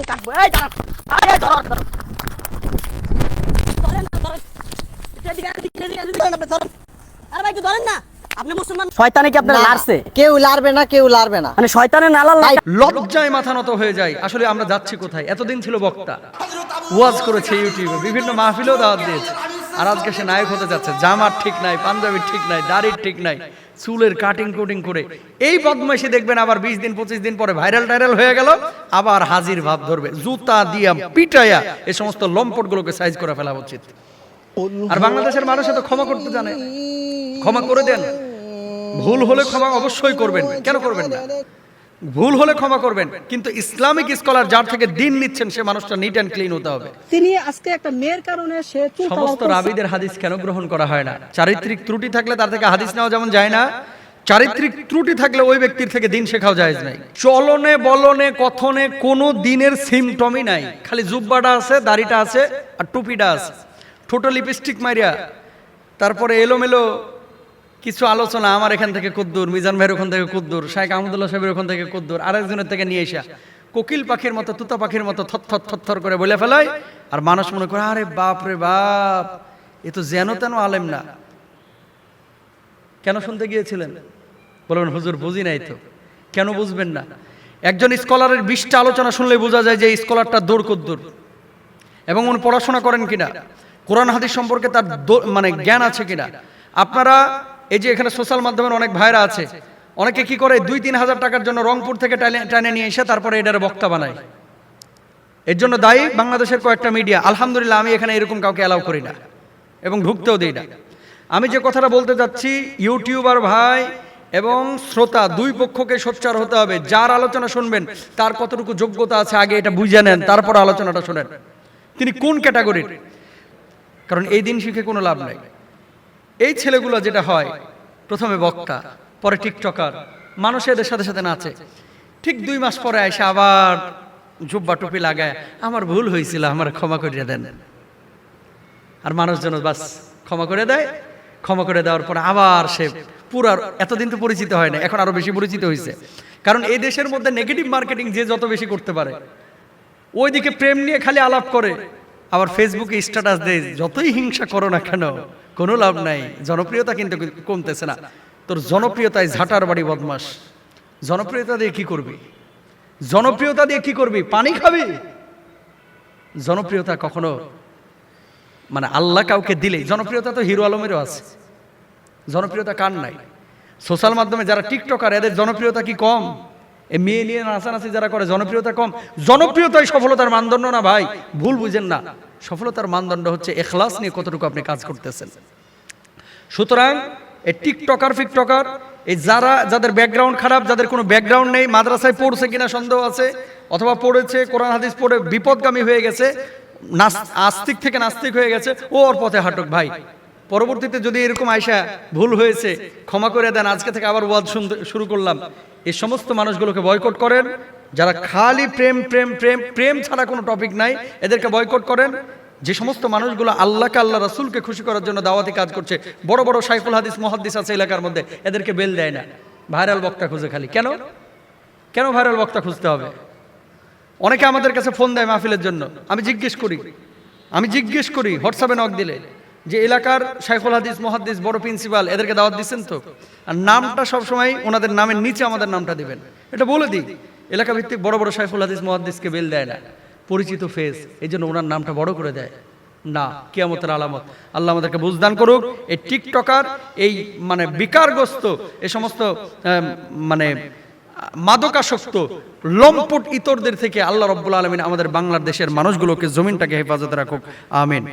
এখন কাটবো এই দাঁড়ান আরে ধরো ধরো ধরেন না ধরেন এদিকে এদিকে এদিকে এদিকে ধরেন আপনি ধরেন আরে ভাই একটু ধরেন না আপনি মুসলমান শয়তানে কি আপনার লাড়ছে কেউ লারবে না কেউ লারবে না। মানে শয়তানে লজ্জায় মাথা নত হয়ে যায়। আসলে আমরা যাচ্ছি কোথায়? এতদিন ছিল বক্তা। ওয়াজ করেছে ইউটিউবে বিভিন্ন মাহফিলেও দাওয়াত দিয়েছে। আর আজকে সে নায়ক হতে যাচ্ছে। জামার ঠিক নাই পাঞ্জাবির ঠিক নাই দাড়ির ঠিক নাই। চুলের কাটিং কুটিং করে। এই বদমাইশি দেখবেন আবার বিশ দিন, পঁচিশ দিন পরে ভাইরাল টাইরাল হয়ে গেল, আবার হাজির ভাব ধরবে। জুতা দিয়া পিটাইয়া এই সমস্ত লম্পট গুলোকে সাইজ করে ফেলা উচিত। আর বাংলাদেশের মানুষ এত ক্ষমা করতে জানে। ক্ষমা করে দেন। ভুল হলে ক্ষমা অবশ্যই করবেন। কেন করবেন না? ভুল হলে ক্ষমা করবেন কিন্তু ইসলামিক স্কলার যার থেকে দিন নিচ্ছেন সে মানুষটা নিট অ্যান্ড ক্লিন হতে হবে। তিনি আজকে একটা মেয়ের কারণে সে সমস্ত। রাবিদের হাদিস কেন গ্রহণ করা হয় না? চারিত্রিক ত্রুটি থাকলে তার থেকে হাদিস নেওয়া যেমন যায় না চারিত্রিক ত্রুটি থাকলে ওই ব্যক্তির থেকে দিন শেখাও যায় নাই। চলনে বলনে কথনে কোনো দিনের সিমটমই নাই। খালি জুব্বাটা আছে দাড়িটা আছে আর টুপিটা আছে। ঠোঁটো লিপস্টিক মারিয়া তারপরে এলোমেলো কিছু আলোচনা আমার এখান থেকে কুদ্দুর মিজান ভাইয়ের ওখান থেকে কুদ্দুর শাহেখ আহমদুল্লাহ সাহেবের ওখান থেকে কুদ্দুর আরেকজনের থেকে নিয়ে এসা কোকিল পাখির মতো, তুতা পাখির মতো থর থর থর করে বলে ফেলায় আর মানুষ মনে করে, আরে বাপ রে বাপ, এ তো যেন তেন আলেম না। কেন শুনতে গিয়েছিলেন? বলবেন, হুজুর, বুঝি নাই তো। কেন বুঝবেন না? একজন স্কলারের বিশটা আলোচনা শুনলে বোঝা যায় যে স্কলারটা দূর কদ্দুর এবং উনি পড়াশোনা করেন কিনা? কোরআন হাদিস সম্পর্কে তার মানে জ্ঞান আছে কিনা? আপনারা এই যে এখানে সোশ্যাল মাধ্যমের অনেক ভাইরা আছে, অনেকে কি করে দুই তিন হাজার টাকার জন্য রংপুর থেকে টাইনে নিয়ে এসে তারপরে এটার বক্তা বানায়। এর জন্য দায়ী বাংলাদেশের কয়েকটা মিডিয়া। আলহামদুলিল্লাহ, আমি এখানে এরকম কাউকে অ্যালাউ করি না এবং ঢুকতেও দিই না। আমি যে কথাটা বলতে যাচ্ছি, ইউটিউবার ভাই এবং শ্রোতা, দুই পক্ষকে সোচ্চার হতে হবে। যার আলোচনা শুনবেন, তার কতটুকু যোগ্যতা আছে আগে এটা বুঝে নেন, তারপর আলোচনাটা শোনেন। তিনি কোন ক্যাটাগরির? কারণ এই দিন শিখে কোনো লাভ নাই। এই ছেলেগুলো যেটা হয়, প্রথমে বক্তা, পরে টিকটকার, মানুষ এদের সাথে সাথে নাচে। ঠিক দুই মাস পরে এসে আবার জুব্বা টুপি লাগায়, আমার ভুল হয়েছিল, আমার ক্ষমা করিয়ে দেন। আর মানুষজন বাস, ক্ষমা করে দেয়। ক্ষমা করে দেওয়ার পর আবার সে পুরার, এতদিন তো পরিচিত হয় না, এখন আরও বেশি পরিচিত হয়েছে কারণ এই দেশের মধ্যে নেগেটিভ মার্কেটিং যে যত বেশি করতে পারে, ওইদিকে প্রেম নিয়ে খালি আলাপ করে আবার ফেসবুকে স্ট্যাটাস দেয়, যতই হিংসা করো না কেন, কোনো লাভ নাই। জনপ্রিয়তা কিন্তু কমতেছে না। তোর জনপ্রিয়তায় ঝাঁটার বাড়ি বদমাস। জনপ্রিয়তা দিয়ে কি করবি? জনপ্রিয়তা দিয়ে কি করবি? পানি খাবি? জনপ্রিয়তা কখনো মানে আল্লাহ কাউকে দিলেই জনপ্রিয়তা তো হিরো আলমেরও আছে। জনপ্রিয়তা কার নাই? সোশ্যাল মাধ্যমে যারা টিকটকার এদের জনপ্রিয়তা কি কম? এ মেয়ে নিয়ে নাচানাচি যারা করে, জনপ্রিয়তা কম। জনপ্রিয়তাই সফলতার মানদণ্ড না ভাই? ভুল বুঝেন না। সফলতার মানদণ্ড হচ্ছে এখলাস নিয়ে কতটুকু আপনি কাজ করতেছেন। সুতরাং এই টিকটকার, ফিকটকার, এই যারা, যাদের ব্যাকগ্রাউন্ড খারাপ, যাদের কোনো ব্যাকগ্রাউন্ড নেই, মাদ্রাসায় পড়ছে কিনা সন্দেহ আছে, অথবা পড়েছে, কোরআন, হাদিস পড়ে বিপদগামী হয়ে গেছে আস্তিক থেকে নাস্তিক হয়ে গেছে, ও ওর পথে হাঁটক ভাই। পরবর্তীতে যদি এরকম আয়সা ভুল হয়েছে, ক্ষমা করে দেন, আজকে থেকে আবার ওয়াজ শুরু করলাম। এই সমস্ত মানুষগুলোকে বয়কট করেন। যারা খালি প্রেম প্রেম প্রেম প্রেম ছাড়া কোনো টপিক নাই, এদেরকে বয়কট করেন। যে সমস্ত মানুষগুলো আল্লাহকে, আল্লাহ রাসূলকে খুশি করার জন্য দাওয়াতি কাজ করছে, বড় বড় সাইফুল হাদিস, মহাদ্দিস আছে এলাকার মধ্যে, এদেরকে বেল দেয় না। ভাইরাল বক্তা খুঁজে খালি। কেন? কেন ভাইরাল বক্তা খুঁজতে হবে? অনেকে আমাদের কাছে ফোন দেয় মাহফিলের জন্য। আমি জিজ্ঞেস করি। আমি জিজ্ঞেস করি, হোয়াটসঅ্যাপে নক দিলে। যে এলাকার সাইফুল হাদিস, মহাদ্দিস, বড় প্রিন্সিপাল এদেরকে দাওয়াত দিচ্ছেন তো? আর নামটা সবসময় ওনাদের নামের নিচে আমাদের নামটা দিবেন। এটা বলে দিই এলাকা ভিত্তিক বড় বড় সাইফুল হাদিস, মহাদ্দিসকে বেল দেয় না। পরিচিত ফেস এই জন্য ওনার নামটা বড় করে দেয়। না, কিয়ামতের আলামত। আল্লাহ আমাদেরকে বুঝদান করুক, এই টিকটকার, এই মানে বিকারগ্রস্ত, এ সমস্ত মানে মাদকাসক্ত, লম্পট ইতরদের থেকে আল্লাহ রব্বুল আলমিন আমাদের বাংলাদেশের মানুষগুলোকে জমিনটাকে হেফাজত রাখুক। আমিন।